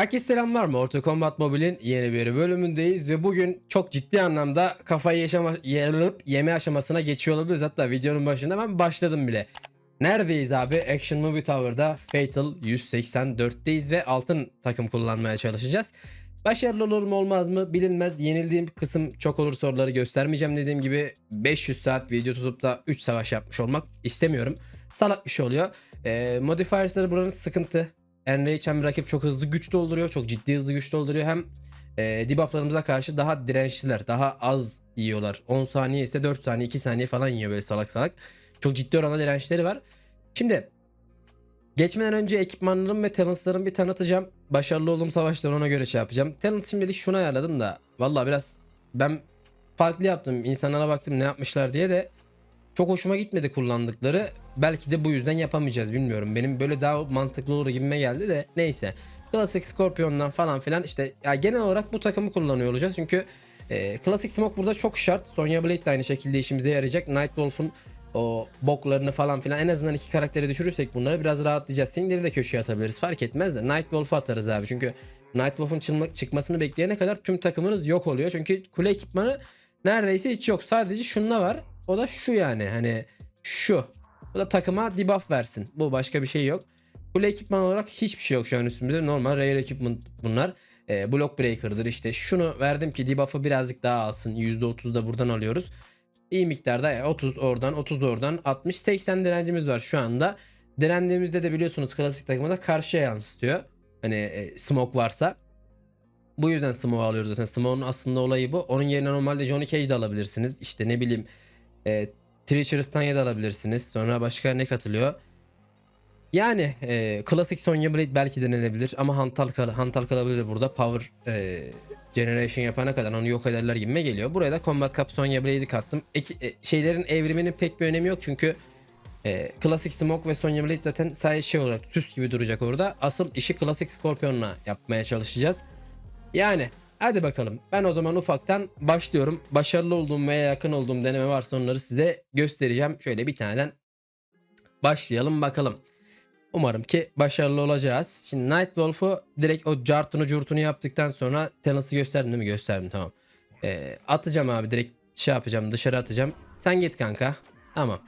Herkese selamlar Mortal Kombat Mobile'in yeni bir bölümündeyiz ve bugün çok ciddi anlamda kafayı yaşama, yarılıp yeme aşamasına geçiyor olabiliriz. Hatta videonun başında ben başladım bile. Neredeyiz abi? Action Movie Tower'da Fatal 184'teyiz ve altın takım kullanmaya çalışacağız. Başarılı olur mu olmaz mı bilinmez. Yenildiğim kısım çok olur soruları göstermeyeceğim dediğim gibi 500 saat video tutup da 3 savaş yapmış olmak istemiyorum. Salak bir şey oluyor. Ee, modifiers'ları buranın sıkıntı. Enrage hem rakip çok hızlı güç dolduruyor. Çok ciddi hızlı güç dolduruyor. Hem e, debufflarımıza karşı daha dirençliler. Daha az yiyorlar. 10 saniye ise 4 saniye 2 saniye falan yiyor böyle salak salak. Çok ciddi oranda dirençleri var. Şimdi geçmeden önce ekipmanlarım ve talentslarımı bir tanıtacağım. Başarılı olduğum savaşları ona göre şey yapacağım. Talent şimdilik şunu ayarladım da. Valla biraz ben farklı yaptım. İnsanlara baktım ne yapmışlar diye de çok hoşuma gitmedi kullandıkları. Belki de bu yüzden yapamayacağız bilmiyorum. Benim böyle daha mantıklı olur gibime geldi de neyse. Klasik Scorpion'dan falan filan işte ya genel olarak bu takımı kullanıyor olacağız. Çünkü e, Classic Smoke burada çok şart. Sonya Blade de aynı şekilde işimize yarayacak. Nightwolf'un o boklarını falan filan en azından iki karakteri düşürürsek bunları biraz rahatlayacağız. Singleri de köşeye atabiliriz fark etmez de Nightwolf'u atarız abi. Çünkü Nightwolf'un çıkmasını bekleyene kadar tüm takımınız yok oluyor. Çünkü kule ekipmanı neredeyse hiç yok. Sadece şununla var. O da şu yani hani şu. Bu da takıma debuff versin. Bu başka bir şey yok. Kule ekipman olarak hiçbir şey yok şu an üstümüzde. Normal rare equipment bunlar. Ee, block breaker'dır işte. Şunu verdim ki debuff'ı birazcık daha alsın. %30 da buradan alıyoruz. İyi miktarda yani 30 oradan 30 oradan 60 80 direncimiz var şu anda. Direndiğimizde de biliyorsunuz klasik takımda karşıya yansıtıyor. Hani e, smoke varsa. Bu yüzden smoke alıyoruz zaten. Smoke'un aslında olayı bu. Onun yerine normalde Johnny Cage de alabilirsiniz. İşte ne bileyim e, Treacherous Tanya da alabilirsiniz. Sonra başka ne katılıyor? Yani e, klasik Sonya Blade belki denenebilir ama hantal, kal hantal kalabilir burada. Power e, Generation yapana kadar onu yok ederler gibime geliyor. Buraya da Combat Cup Sonya Blade'i kattım. Eki, e, şeylerin evriminin pek bir önemi yok çünkü e, klasik Smoke ve Sonya Blade zaten sadece şey olarak süs gibi duracak orada. Asıl işi klasik Scorpion'la yapmaya çalışacağız. Yani hadi bakalım. Ben o zaman ufaktan başlıyorum. Başarılı olduğum veya yakın olduğum deneme varsa onları size göstereceğim. Şöyle bir taneden başlayalım bakalım. Umarım ki başarılı olacağız. Şimdi Nightwolf'u direkt o cartunu curtunu yaptıktan sonra Talents'ı gösterdim değil mi? Gösterdim tamam. Ee, atacağım abi direkt şey yapacağım dışarı atacağım. Sen git kanka. Tamam.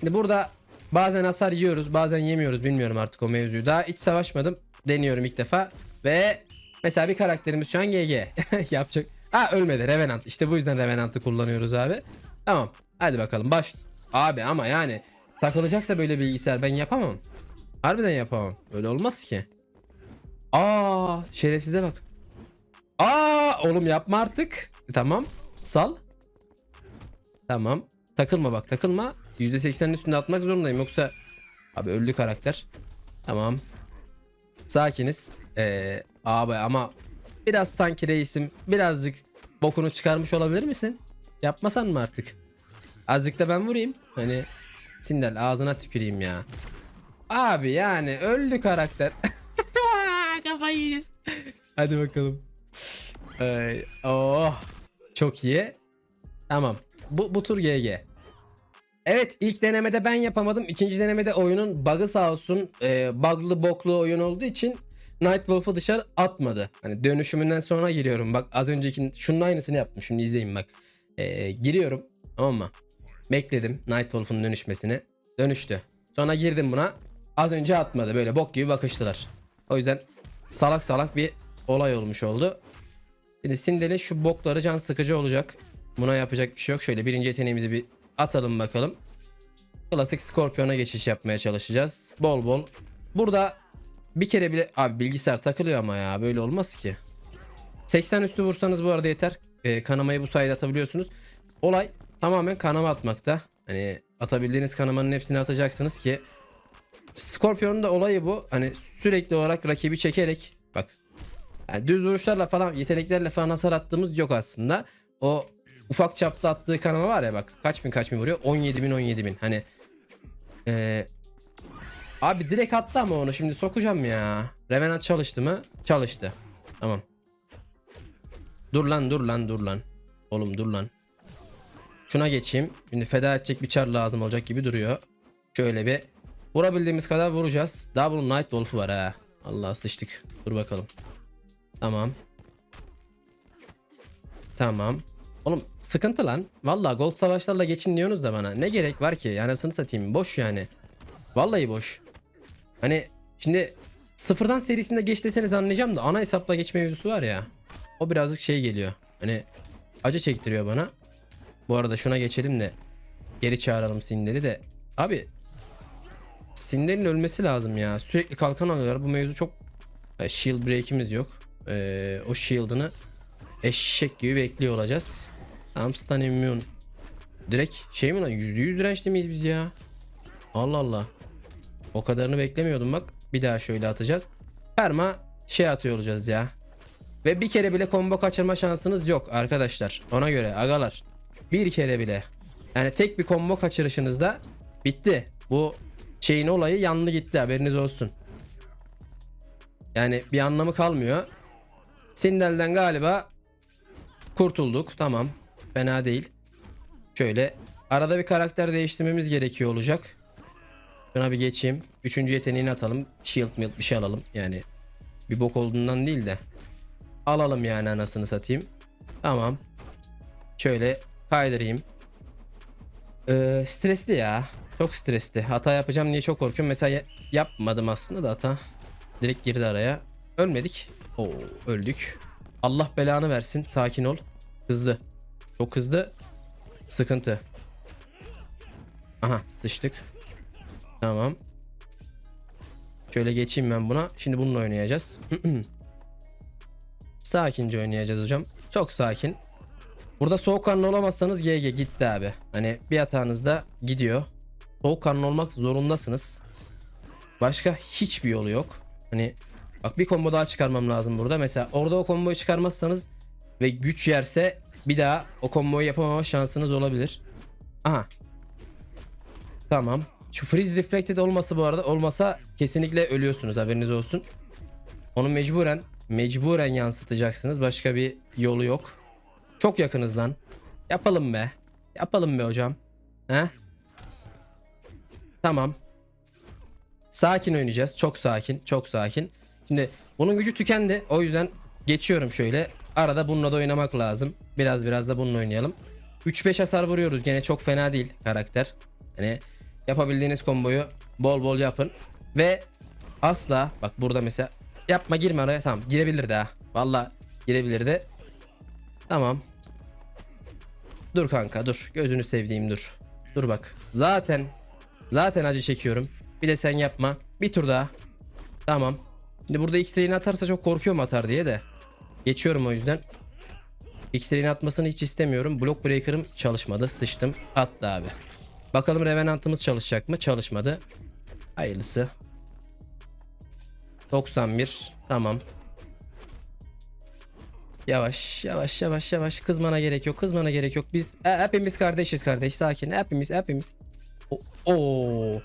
Şimdi burada bazen hasar yiyoruz bazen yemiyoruz bilmiyorum artık o mevzuyu. Daha hiç savaşmadım. Deniyorum ilk defa. Ve mesela bir karakterimiz şu an GG. Yapacak. Aa ölmedi Revenant. İşte bu yüzden Revenant'ı kullanıyoruz abi. Tamam. Hadi bakalım baş. Abi ama yani takılacaksa böyle bilgisayar ben yapamam. Harbiden yapamam. Öyle olmaz ki. Aa şerefsize bak. Aa oğlum yapma artık. Tamam. Sal. Tamam. Takılma bak takılma. %80'in üstünde atmak zorundayım yoksa abi öldü karakter. Tamam. Sakiniz. Ee, abi ama biraz sanki reisim birazcık bokunu çıkarmış olabilir misin? Yapmasan mı artık? Azıcık da ben vurayım. Hani Sindel ağzına tüküreyim ya. Abi yani öldü karakter. Kafayı yiyeceğiz. Hadi bakalım. Ay, oh. Çok iyi. Tamam. Bu, bu tur GG. Evet ilk denemede ben yapamadım. İkinci denemede oyunun bug'ı sağ olsun. E, bug'lı boklu oyun olduğu için Nightwolf'u dışarı atmadı. Hani dönüşümünden sonra giriyorum. Bak az önceki şunun aynısını yaptım. Şimdi izleyin bak. E, giriyorum. Tamam mı? Bekledim Nightwolf'un dönüşmesini. Dönüştü. Sonra girdim buna. Az önce atmadı. Böyle bok gibi bakıştılar. O yüzden salak salak bir olay olmuş oldu. Şimdi Sindel'in şu bokları can sıkıcı olacak. Buna yapacak bir şey yok. Şöyle birinci yeteneğimizi bir atalım bakalım. Klasik Scorpion'a geçiş yapmaya çalışacağız. Bol bol. Burada bir kere bile... Abi bilgisayar takılıyor ama ya. Böyle olmaz ki. 80 üstü vursanız bu arada yeter. Ee, kanamayı bu sayede atabiliyorsunuz. Olay tamamen kanama atmakta. Hani atabildiğiniz kanamanın hepsini atacaksınız ki Scorpion'un da olayı bu. Hani sürekli olarak rakibi çekerek bak yani düz vuruşlarla falan yeteneklerle falan hasar attığımız yok aslında. O ufak çapta attığı kanama var ya bak kaç bin kaç bin vuruyor 17 bin 17 bin hani ee, abi direkt attı ama onu şimdi sokacağım ya Revenant çalıştı mı çalıştı tamam dur lan dur lan dur lan oğlum dur lan şuna geçeyim şimdi feda edecek bir çar lazım olacak gibi duruyor şöyle bir vurabildiğimiz kadar vuracağız daha bunun Night Wolf'u var ha Allah sıçtık dur bakalım Tamam. Tamam. Oğlum sıkıntı lan. Vallahi gold savaşlarla geçin diyorsunuz da bana. Ne gerek var ki? Anasını satayım. Boş yani. Vallahi boş. Hani şimdi sıfırdan serisinde geç deseniz anlayacağım da ana hesapla geçme mevzusu var ya. O birazcık şey geliyor. Hani acı çektiriyor bana. Bu arada şuna geçelim de geri çağıralım Sindel'i de. Abi Sindel'in ölmesi lazım ya. Sürekli kalkan alıyorlar. Bu mevzu çok e, shield break'imiz yok. Ee, o shield'ını eşek gibi bekliyor olacağız. Tamam stun immune. Direkt şey mi lan %100 dirençli miyiz biz ya? Allah Allah. O kadarını beklemiyordum bak. Bir daha şöyle atacağız. Perma şey atıyor olacağız ya. Ve bir kere bile combo kaçırma şansınız yok arkadaşlar. Ona göre agalar. Bir kere bile. Yani tek bir combo kaçırışınızda bitti. Bu şeyin olayı yanlı gitti haberiniz olsun. Yani bir anlamı kalmıyor. Sindel'den galiba kurtulduk. Tamam. Fena değil. Şöyle arada bir karakter değiştirmemiz gerekiyor olacak. Şuna bir geçeyim. Üçüncü yeteneğini atalım. Shield mild bir şey alalım. Yani bir bok olduğundan değil de. Alalım yani anasını satayım. Tamam. Şöyle kaydırayım. Ee, stresli ya. Çok stresli. Hata yapacağım diye çok korkuyorum. Mesela ya- yapmadım aslında da hata. Direkt girdi araya. Ölmedik. Oo öldük. Allah belanı versin. Sakin ol. Hızlı. Çok hızlı. Sıkıntı. Aha sıçtık. Tamam. Şöyle geçeyim ben buna. Şimdi bununla oynayacağız. Sakince oynayacağız hocam. Çok sakin. Burada soğukkanlı olamazsanız GG gitti abi. Hani bir hatanızda gidiyor. Soğukkanlı olmak zorundasınız. Başka hiçbir yolu yok. Hani bak bir combo daha çıkarmam lazım burada. Mesela orada o komboyu çıkarmazsanız ve güç yerse bir daha o komboyu yapamama şansınız olabilir. Aha. Tamam. Şu freeze reflected olması bu arada olmasa kesinlikle ölüyorsunuz haberiniz olsun. Onu mecburen mecburen yansıtacaksınız. Başka bir yolu yok. Çok yakınız lan. Yapalım be. Yapalım be hocam. He? Tamam. Sakin oynayacağız. Çok sakin. Çok sakin. Şimdi bunun gücü tükendi. O yüzden geçiyorum şöyle. Arada bununla da oynamak lazım. Biraz biraz da bununla oynayalım. 3-5 hasar vuruyoruz. Gene çok fena değil karakter. Hani yapabildiğiniz komboyu bol bol yapın. Ve asla bak burada mesela yapma girme araya. Tamam girebilirdi ha. Valla girebilirdi. Tamam. Dur kanka dur. Gözünü sevdiğim dur. Dur bak. Zaten zaten acı çekiyorum. Bir de sen yapma. Bir tur daha. Tamam. Şimdi burada X-Ray'ini atarsa çok korkuyorum atar diye de. Geçiyorum o yüzden. X-Ray'ini atmasını hiç istemiyorum. Block Breaker'ım çalışmadı. Sıçtım. Attı abi. Bakalım Revenant'ımız çalışacak mı? Çalışmadı. Hayırlısı. 91. Tamam. Yavaş yavaş yavaş yavaş kızmana gerek yok kızmana gerek yok biz e, hepimiz kardeşiz kardeş sakin hepimiz hepimiz o,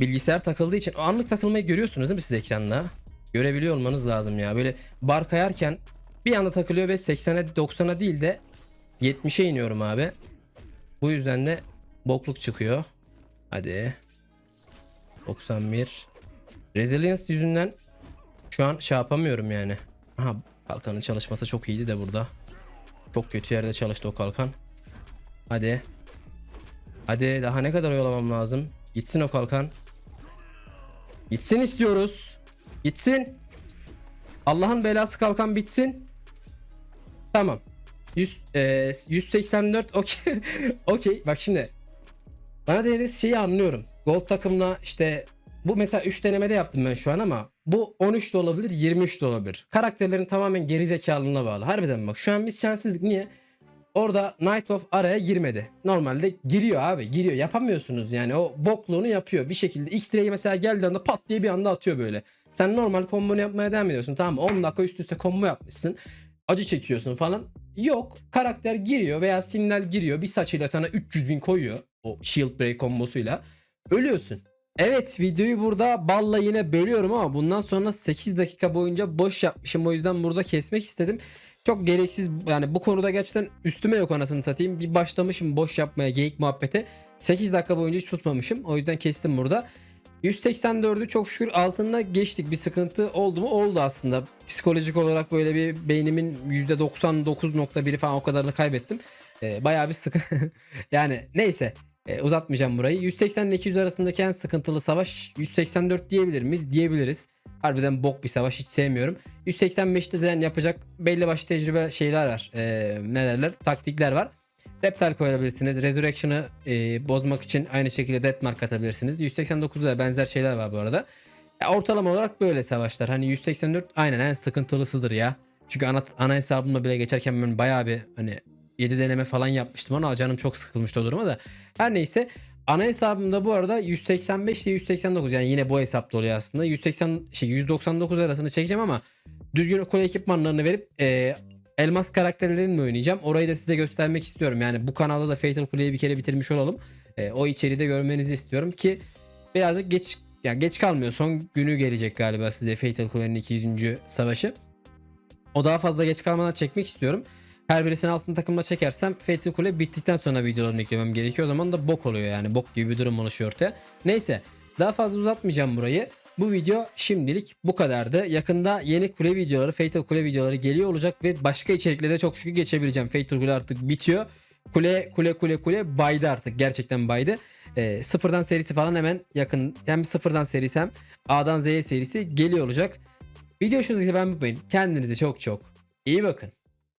bilgisayar takıldığı için o anlık takılmayı görüyorsunuz değil mi siz ekranda görebiliyor olmanız lazım ya böyle bar kayarken bir anda takılıyor ve 80'e 90'a değil de 70'e iniyorum abi bu yüzden de bokluk çıkıyor hadi 91 Resilience yüzünden şu an şey yapamıyorum yani Aha kalkanın çalışması çok iyiydi de burada. Çok kötü yerde çalıştı o kalkan. Hadi. Hadi daha ne kadar oyalamam lazım. Gitsin o kalkan. Gitsin istiyoruz. Gitsin. Allah'ın belası kalkan bitsin. Tamam. 100, e, 184 okey. okey bak şimdi. Bana dediğiniz şeyi anlıyorum. Gold takımla işte bu mesela 3 denemede yaptım ben şu an ama bu 13 de olabilir 23 de olabilir. Karakterlerin tamamen geri zekalılığına bağlı. Harbiden bak şu an biz şanssızlık niye? Orada Night of araya girmedi. Normalde giriyor abi giriyor. Yapamıyorsunuz yani o bokluğunu yapıyor. Bir şekilde X-Ray mesela geldiği anda pat diye bir anda atıyor böyle. Sen normal kombonu yapmaya devam ediyorsun. Tamam mı? 10 dakika üst üste combo yapmışsın. Acı çekiyorsun falan. Yok. Karakter giriyor veya Signal giriyor. Bir saçıyla sana 300 bin koyuyor. O Shield Break kombosuyla. Ölüyorsun. Evet videoyu burada balla yine bölüyorum ama bundan sonra 8 dakika boyunca boş yapmışım. O yüzden burada kesmek istedim. Çok gereksiz yani bu konuda gerçekten üstüme yok anasını satayım. Bir başlamışım boş yapmaya geyik muhabbete. 8 dakika boyunca hiç tutmamışım. O yüzden kestim burada. 184'ü çok şükür altında geçtik. Bir sıkıntı oldu mu? Oldu aslında. Psikolojik olarak böyle bir beynimin %99.1'i falan o kadarını kaybettim. Ee, bayağı bir sıkıntı. yani neyse. Ee, uzatmayacağım burayı. 180 ile 200 arasındaki en sıkıntılı savaş 184 diyebilir miyiz? Diyebiliriz. Harbiden bok bir savaş hiç sevmiyorum. 185'te zaten yapacak belli başlı tecrübe şeyler var. Ee, ne derler? Taktikler var. Reptile koyabilirsiniz. Resurrection'ı e, bozmak için aynı şekilde Deathmark atabilirsiniz. 189'da da benzer şeyler var bu arada. Ya, ortalama olarak böyle savaşlar. Hani 184 aynen en sıkıntılısıdır ya. Çünkü ana, ana hesabımla bile geçerken ben bayağı bir hani 7 deneme falan yapmıştım ama canım çok sıkılmıştı o duruma da. Her neyse ana hesabımda bu arada 185 ile 189 yani yine bu hesapta oluyor aslında. 180 şey 199 arasını çekeceğim ama düzgün kule ekipmanlarını verip e, elmas karakterlerini mi oynayacağım? Orayı da size göstermek istiyorum. Yani bu kanalda da Fatal Kule'yi bir kere bitirmiş olalım. E, o içeriği de görmenizi istiyorum ki birazcık geç yani geç kalmıyor. Son günü gelecek galiba size Fatal Kule'nin 200. savaşı. O daha fazla geç kalmadan çekmek istiyorum. Her birisini altın takımla çekersem Fatal Kule bittikten sonra videolarını eklemem gerekiyor. O zaman da bok oluyor yani. Bok gibi bir durum oluşuyor ortaya. Neyse daha fazla uzatmayacağım burayı. Bu video şimdilik bu kadardı. Yakında yeni kule videoları, Fatal Kule videoları geliyor olacak ve başka içeriklere çok şükür geçebileceğim. Fatal Kule artık bitiyor. Kule kule kule kule baydı artık. Gerçekten baydı. Ee, sıfırdan serisi falan hemen yakın. Hem sıfırdan serisi hem A'dan Z'ye serisi geliyor olacak. Video hoşunuza ben unutmayın. Kendinize çok çok iyi bakın.